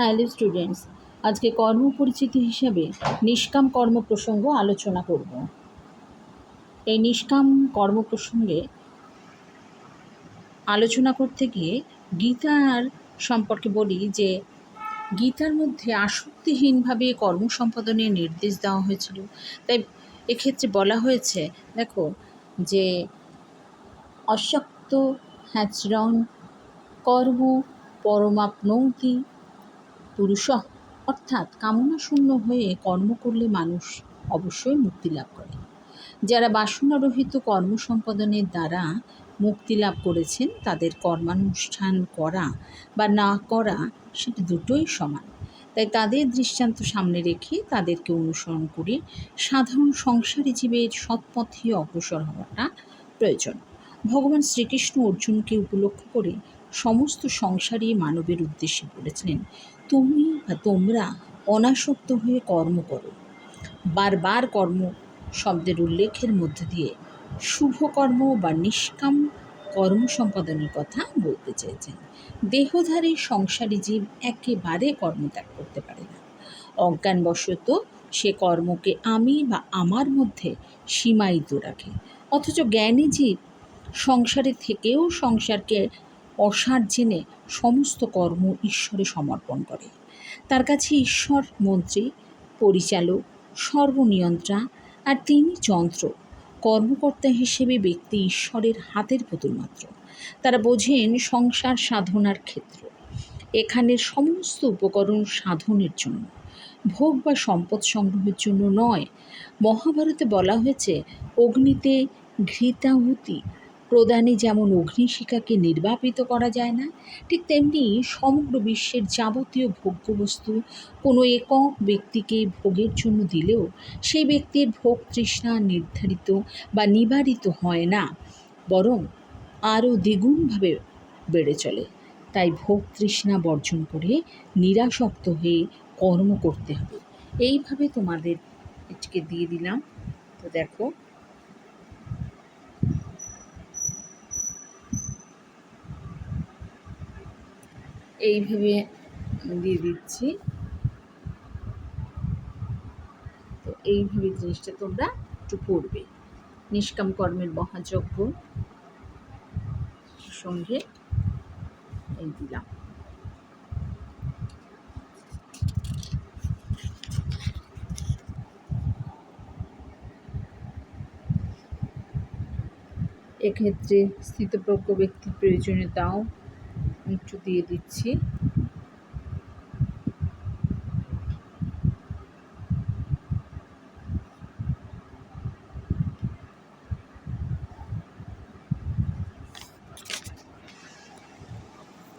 Hello students আজকে কর্ম পরিচিতি হিসেবে নিষ্কাম কর্ম প্রসঙ্গ আলোচনা করব। এই নিষ্কাম কর্ম প্রসঙ্গে আলোচনা করতে গিয়ে গীতার সম্পর্কে বলি যে, গীতার মধ্যে আসক্তিহীনভাবে কর্ম সম্পাদনের নির্দেশ দেওয়া হয়েছিল। তাই এক্ষেত্রে বলা হয়েছে, দেখো, যে অশক্ত হ্যাচরণ কর্ম পরমাপ্নৌতি পুরুষ অর্থাৎ কামনা শূন্য হয়ে কর্ম করলে মানুষ অবশ্যই মুক্তি লাভ করে। যারা বাসনারহিত কর্ম সম্পাদনের দ্বারা মুক্তি লাভ করেছেন, তাদের কর্মানুষ্ঠান করা বা না করা, সেটা দুটোই সমান। তাই তাদের দৃষ্টান্ত সামনে রেখে তাদেরকে অনুসরণ করে সাধারণ সংসারী জীবের সৎপথে অগ্রসর হওয়াটা প্রয়োজন। ভগবান শ্রীকৃষ্ণ অর্জুনকে উপলক্ষ করে সমস্ত সংসারী মানবের উদ্দেশ্যে বলেছিলেন, তুমি বা তোমরা অনাসক্ত হয়ে কর্ম করো। বারবার কর্ম শব্দের উল্লেখের মধ্য দিয়ে শুভ কর্ম বা নিষ্কাম কর্ম সম্পাদনের কথা বলতে চেয়েছেন। দেহধারী সংসারী জীব একেবারে কর্মত্যাগ করতে পারে না। অজ্ঞানবশত সে কর্মকে আমি বা আমার মধ্যে সীমায়িত রাখে। অথচ জ্ঞানী জীব সংসারে থেকেও সংসারকে অসার জেনে সমস্ত কর্ম ঈশ্বরে সমর্পণ করে। তার কাছে ঈশ্বর, মন্ত্রী, পরিচালক, সর্বনিয়ন্ত্রা আর তিনি যন্ত্র, কর্মকর্তা হিসেবে ব্যক্তি ঈশ্বরের হাতের পুতুল মাত্র। তারা বোঝেন সংসার সাধনার ক্ষেত্র। এখানে সমস্ত উপকরণ সাধনের জন্য। ভোগ বা সম্পদ সংগ্রহের জন্য নয়। মহাভারতে বলা হয়েছে, অগ্নিতে ঘৃতাহুতি প্রদানে যেমন অগ্নিশিখাকে নির্বাপিত করা যায় না, ঠিক তেমনি সমগ্র বিশ্বের যাবতীয় ভোগ্যবস্তু কোনো একক ব্যক্তিকে ভোগের জন্য দিলেও সেই ব্যক্তির ভোগ তৃষ্ণা নির্ধারিত বা নিবারিত হয় না, বরং আরও দ্বিগুণভাবে বেড়ে চলে। তাই ভোগ তৃষ্ণা বর্জন করে নিরাসক্ত হয়ে কর্ম করতে হবে। এইভাবে তোমাদের আজকে দিয়ে দিলাম। তো দেখো এইভাবে দিয়ে দিচ্ছি। তো এইভাবে জিনিসটা তোমরা একটু পড়বে। নিষ্কাম কর্মের মহাযজ্ঞ সঙ্গে এই দিলাম। এক্ষেত্রে স্থিতপ্রজ্ঞ ব্যক্তির প্রয়োজনীয়তাও একটু দিয়ে দিচ্ছি।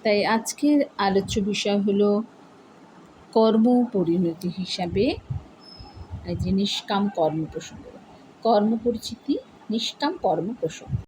তাই আজকের আলোচ্য বিষয় হলো কর্ম পরিণতি হিসাবে যে নিষ্কাম কর্ম প্রসঙ্গ। কর্ম পরিচিতি, নিষ্কাম কর্ম প্রসঙ্গ।